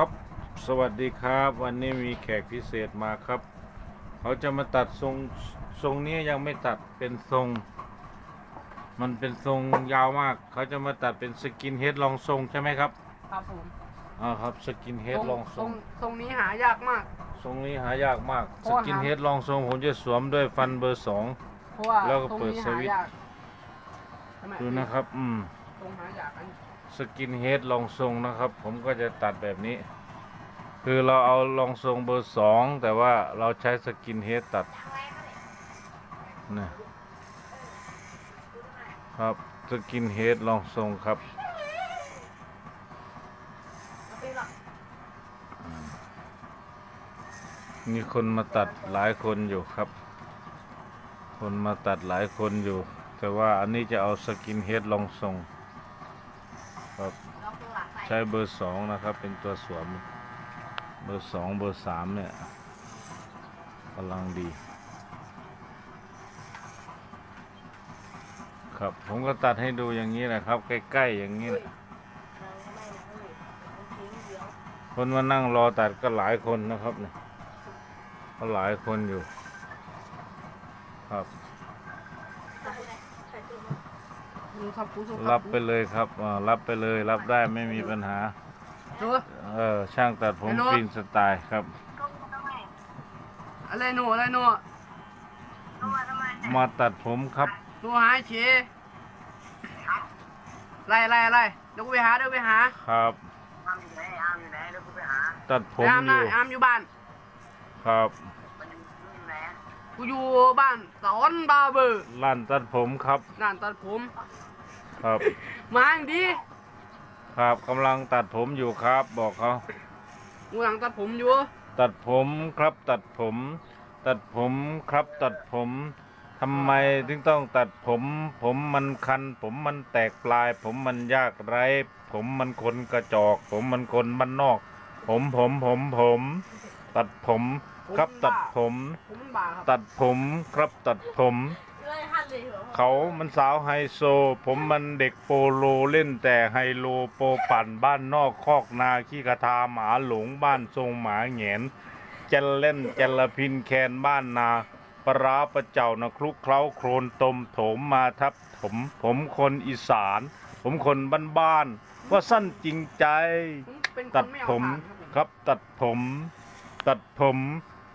ครับ สวัสดีครับ วันนี้มีแขกพิเศษมาครับ เขาจะมาตัดทรงทรงนี้ยังไม่ตัดเป็นทรง มันเป็นทรงยาวมาก เขาจะมาตัดเป็นสกินเฮดลองทรงใช่ไหมครับครับผมอ่าครับสกินเฮดลองทรง ทรงนี้หายากมาก ทรงนี้หายากมากเพสราะว่ากินเฮดลองทรงผมจะสวมด้วยฟันเบอร์สองเพราะว่าแล้วก็ทรงเปิดนี้สหาวิตช์ยากทำไมดูนะครับ อืมทรงหายากอัน สกินเฮดลองทรงนะครับ ผมก็จะตัดแบบนี้ คือเราเอาลองทรงเบอร์สองแต่ว่าเราใช้สกินเฮดตัดนะครับสกินเฮดลองทรงครับมีคนมาตัดหลายคนอยู่ครับ คนมาตัดหลายคนอยู่ แต่ว่าอันนี้จะเอาสกินเฮดลองทรง ครับ ใช้เบอร์สองนะครับ เป็นตัวสวม เบอร์สองเบอร์สามเนี่ยกำลังดี ครับผมก็ตัดให้ดูอย่างนี้แหละครับ ใกล้ๆอย่างนี้แหละคนมานั่งรอตัดก็หลายคนนะครับเนี่ยก็หลายคนอยู่ ครับ ดูครับผู้ชมรับไปเลยครับอ่ารับไปเลยรับได้ไม่มีปัญหาดูเออช่างตัดผมไอ้โน้ต ฟินสไตล์ครับ อะไรหนูอะไรหนูมาตัดผมครับหนูหายเฉยไล่ไล่ไล่เดี๋ยวกูไปหาเดี๋ยวไปหาครับ อามอยู่ไหนอามอยู่ไหนเดี๋ยวกูไปหา ตัดผมไอ้อามอนะยู่ไอ้อามอยู่บ้าน ครับ มันอยู่อยู่ไหนกูอยู่บ้านสอนบาร์เบอร์ร้านตัดผมครับนั่นตัดผม ครับมาอย่างดีครับกำลังตัดผมอยู่ครับบอกเขากูหลังตัดผมอยู่ ตัดผมครับตัดผม ตัดผมครับตัดผมทำไมถึงต้องตัดผม ผมมันคัน ผมมันแตกปลาย ผมมันยากไร้ ผมมันคนกระจอก ผมมันคนบ้านนอก ผมผมผมผม ตัดผมครับตัดผม ผมมันบาครับ ตัดผมครับตัดผม เขามันสาวไฮโซ ผมมันเด็กโปโลเล่นแต่ไฮโลโปปั่นบ้านนอกคอกนาขี้กระทาหมาหลงบ้านทรงหมาแหงนเจนเล่นเจลพินแคนบ้านนาปลาร้าประเจ้านะคลุกเคล้าโครนตมโถมมาทับผมผมคนอีสาน ผมคนบ้านๆว่าสั้นจริงใจผมเป็นคนตัดไเอาผมผ่านครับตัดผม ตัดผม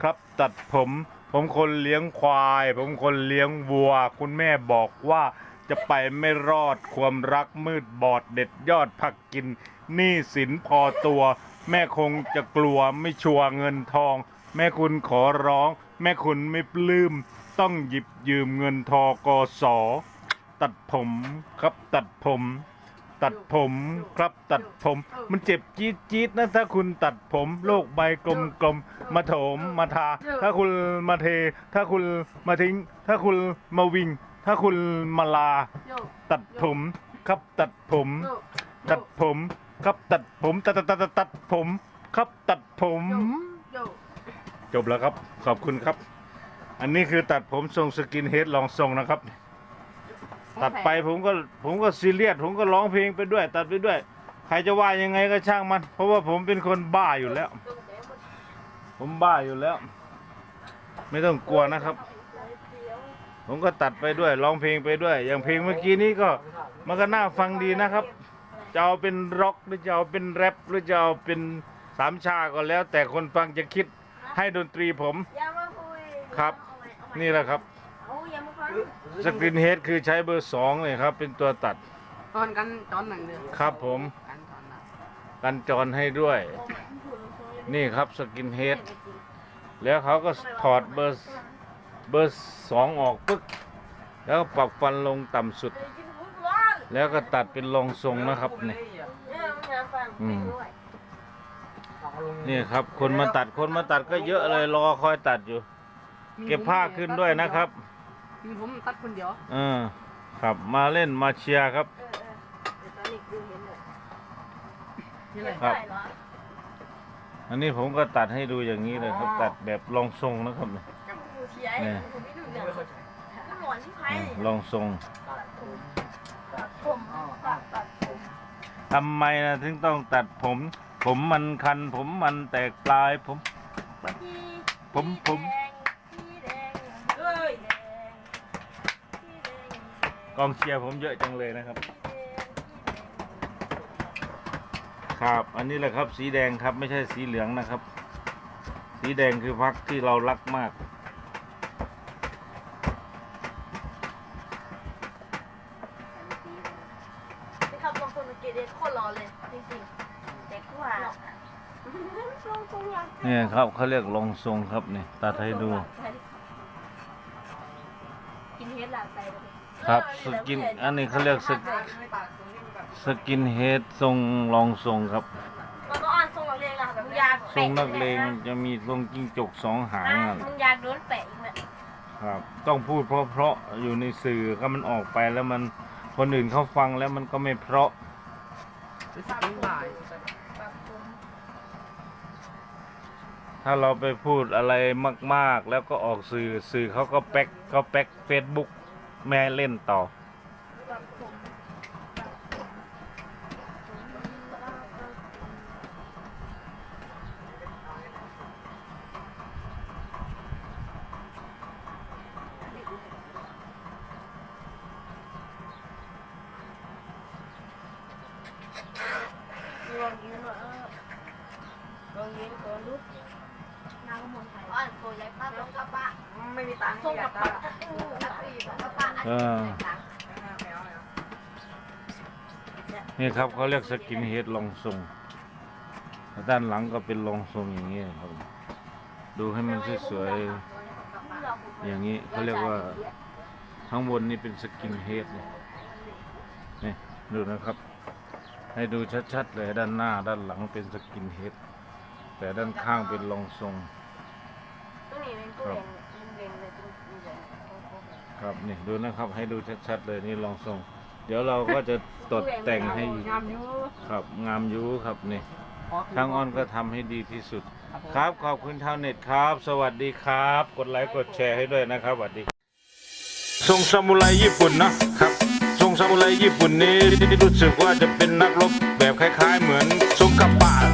ครับตัดผม ผมคนเลี้ยงควาย ผมคนเลี้ยงวัว คุณแม่บอกว่าจะไปไม่รอดความรักมืดบอดเด็ดยอดผักกินหนี้สินพอตัว แม่คงจะกลัวไม่ชัวเงินทอง แม่คุณขอร้อง แม่คุณไม่ปลื้มต้องหยิบยืมเงินทอกอสตัดผมครับตัดผม ตัดผมครับตัดผม มันเจ็บจี๊ดจี๊ดนะถ้าคุณตัดผมโลกใบกลมๆมาโถมมาทา ถ้าคุณมาเท ถ้าคุณมาทิ้ง ถ้าคุณมาวิ่ง ถ้าคุณมาลาโยตัดผมครับตัดผมโยตัดผมครับตัดผมตัดตัดตัดตัดตัดผมครับตัดผมโยจบแล้วครับขอบคุณครับ อันนี้คือตัดผมทรงสกินเฮดลองทรงนะครับ ตัดไปผมก็ผมก็ซีเรียสผมก็ร้องเพลงไปด้วย ตัดไปด้วย ใครจะว่ายังไงก็ช่างมัน เพราะว่าผมเป็นคนบ้าอยู่แล้ว ผมบ้าอยู่แล้ว ไม่ต้องกลัวนะครับ ผมก็ตัดไปด้วยร้องเพลงไปด้วย อย่างเพลงเมื่อกี้นี้ก็มันก็น่าฟังดีนะครับจะเอาเป็นร็อกหรือจะเอาเป็นแรปหรือจะเอาเป็นสามชาก็แล้ว แต่คนฟังจะคิดให้ดนตรีผมอย่ามาคุยครับ นี่แหละครับ สกรีนเฮดคือใช้เบอร์สองเลยครับ เป็นตัวตัดตอนกันตอนหนึ่งเดือนครับผม กันตอนนั้นกันจรให้ด้วย นี่ครับสกินเฮดแล้วเขาก็ถอดเบอร์เบอร์สองออกปึ๊ก แล้วก็ปรับฟันลงต่ำสุด แล้วก็ตัดเป็นรองทรงนะครับนี่อืมนี่ครับ คนมาตัดคนมาตัดก็เยอะเลยรอคอยตัดอยู่ เก็บผ้าขึ้นด้วยนะครับ มีผมตัดคนเดียวเออครับมาเล่นมาเชียร์ครับนี่เลยครับอันนี้ผมก็ตัดให้ดูอย่างนี้เลยครับ ตัดแบบรองทรงนะครับเนี่ยเนี่ยหมอนที่ไพ่เออรองทรงผมตัดตัดผมทำไมนะถึงต้องตัดผม ผมมันคัน ผมมันแตกปลายผมผมผมสี กองเชียร์ผมเยอะจังเลยนะครับสีแดงสีแดงครับ อันนี้แหละครับ สีแดงครับไม่ใช่สีเหลืองนะครับ สีแดงคือพักที่เรารักมาก นี่ครับบางคนสังเกตเด็กโคตรร้อนเลยจริงๆเด็กกว่าลองตรงหลังเนี่ยครับเขาเรียกลองทรงครับนี่ตัดให้ดู กินเฮดหลังใจเลย ครับสกินอันนี้เขาเรียกสกสกินเฮดทรงลองทรงครับ มันก็อ่านทรงนักเรียนอะแบบมึงอยากทรงนักเลงจะมีทรงจิ้งจกสองหางอะอะมึงอยากโดนแปะอีกไหมครับ ต้องพูดเพราะๆอยู่ในสื่อก็มันออกไปแล้วมันคนอื่นเขาฟังแล้วมันก็ไม่เพราะจะสิบเป็นบ่ายถ้าเราไปพูดอะไรมาก ๆ แล้วก็ออกสื่อสื่อเขาก็แป๊กก็แป๊กเฟซบุ๊ก แม่เล่นต่อ ลองยืนว่าเออลองยืนก่อนลูกนางก็มนไทยอ่านตัวใหญ่ป้าต้องกระปะไม่มีตังค์ส่งอกระยากปะได้ส่งกระปะ เออ นี่ครับเขาเรียกสกินเฮดลองทรงด้านหลังก็เป็นลองทรงอย่างนี้ครับ ดูให้มันสวยๆอย่างนี้เขาเรียกว่าข้างบนนี่เป็นสกินเฮดนี่นี่ดูนะครับ ให้ดูชัดๆเลยด้านหน้าด้านหลังเป็นสกินเฮดแต่ด้านข้างเป็นลองทรง ตัวนี้เป็นตัวเองเองเลยตัวใหญ่ ครับนี่ดูนะครับให้ดูชัดๆเลยนี่ลองทรง เดี๋ยวเราก็จะตดแต่งให้อีกงามอยู่ครับงามอยูครับนี่ขคืทางออนก็ทำให้ดีที่สุดผมครับขอบคุณชาวเน็ตครับ สวัสดีครับ กดไลค์กดแชร์ให้ด้วยนะครับสวัสดี ทรงซามูไรญี่ปุ่นนะครับทรงซามูไรญี่ปุ่นนี้รู้สึกว่าจะเป็นนักรบแบบคล้าย ๆ เหมือนทรงกัปปะทรง